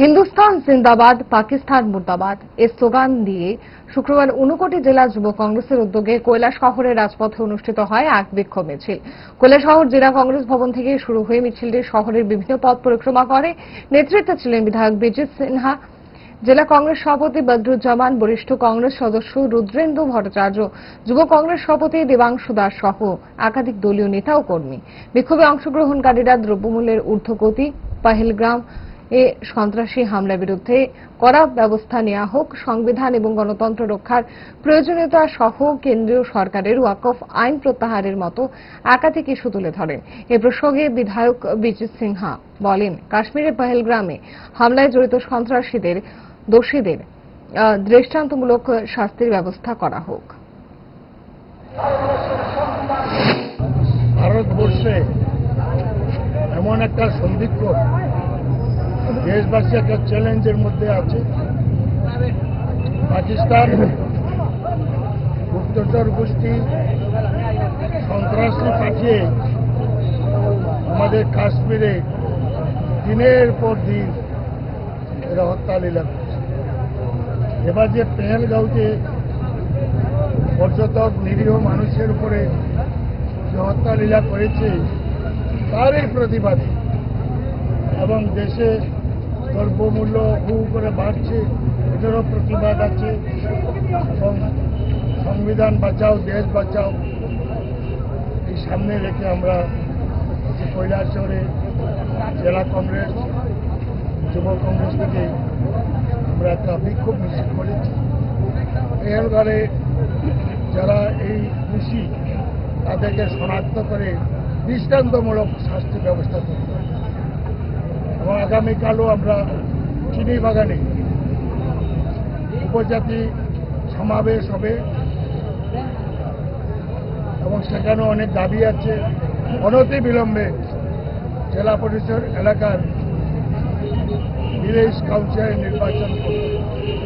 হিন্দুস্তান, জিন্দাবাদ, পাকিস্তান, মুর্দাবাদ। এর স্লোগান দিয়ে শুক্রবার ঊনকোটি জেলা যুব কংগ্রেসের উদ্যোগে কৈলাসহরের রাজপথে অনুষ্ঠিত হয় এক বিক্ষোভ মিছিল। কৈলাসহর জেলা কংগ্রেস ভবন থেকে শুরু হয়ে মিছিলটি শহরের বিভিন্ন পথ পরিক্রমা করে। নেতৃত্বে ছিলেন বিধায়ক বিজিত সিনহা, জেলা কংগ্রেস সভাপতি বদরুজ্জামান, বরিষ্ঠ কংগ্রেস সদস্য রুদ্রেন্দু ভট্টাচার্য, যুব কংগ্রেস সভাপতি দেবাংশু দাস সহ একাধিক দলীয় নেতা ও কর্মী। বিক্ষোভে অংশগ্রহণকারীরা দ্রব্যমূল্যের ঊর্ধ্বগতি, পাহেলগ্রাম এ সন্ত্রাসী হামলার বিরুদ্ধে কড়া ব্যবস্থা নেওয়া হোক, সংবিধান এবং গণতন্ত্র রক্ষার প্রয়োজনীয়তা সহ কেন্দ্রীয় সরকারের ওয়াকফ আইন প্রত্যাহারের মতো একাধিক ইস্যু তুলে ধরেন। এ প্রসঙ্গে বিধায়ক বিজিত সিনহা বলেন, কাশ্মীরের পহেলগ্রামে হামলায় জড়িত সন্ত্রাসীদের দোষীদের দৃষ্টান্তমূলক শাস্তির ব্যবস্থা করা হোক। ভারতবর্ষে এমন একটা সন্ধিক্ষণ দেশবাসী একটা চ্যালেঞ্জের মধ্যে আছে। পাকিস্তান গুপ্তচর গোষ্ঠী সন্ত্রাসী পাঠিয়ে আমাদের কাশ্মীরে দিনের পর দিন এরা হত্যা লীলা করছে। এবার যে পেহেলগাঁওতে পর্যটক নিরীহ মানুষের উপরে যে হত্যা লীলা করেছে, তারই প্রতিবাদে এবং দেশে দ্রব্যমূল্য হু করে বাড়ছে এটারও প্রতিবাদ আছে। এবং সংবিধান বাঁচাও, দেশ বাঁচাও, এই সামনে রেখে আমরা যে কৈলাসহরে জেলা কংগ্রেস, যুব কংগ্রেস থেকে আমরা একটা বিক্ষোভ মিছিল করেছি। এখানকারে যারা এই খুশি তাদেরকে শনাক্ত করে দৃষ্টান্তমূলক শাস্তি ব্যবস্থা করতে হবে। এবং আগামীকালও আমরা চিনি বাগানে উপজাতি সমাবেশ হবে এবং সেখানে অনেক দাবি আছে অনতি বিলম্বে জেলা পরিষদ এলাকার ভিলেজ কাউন্সিলের নির্বাচন করতে হবে।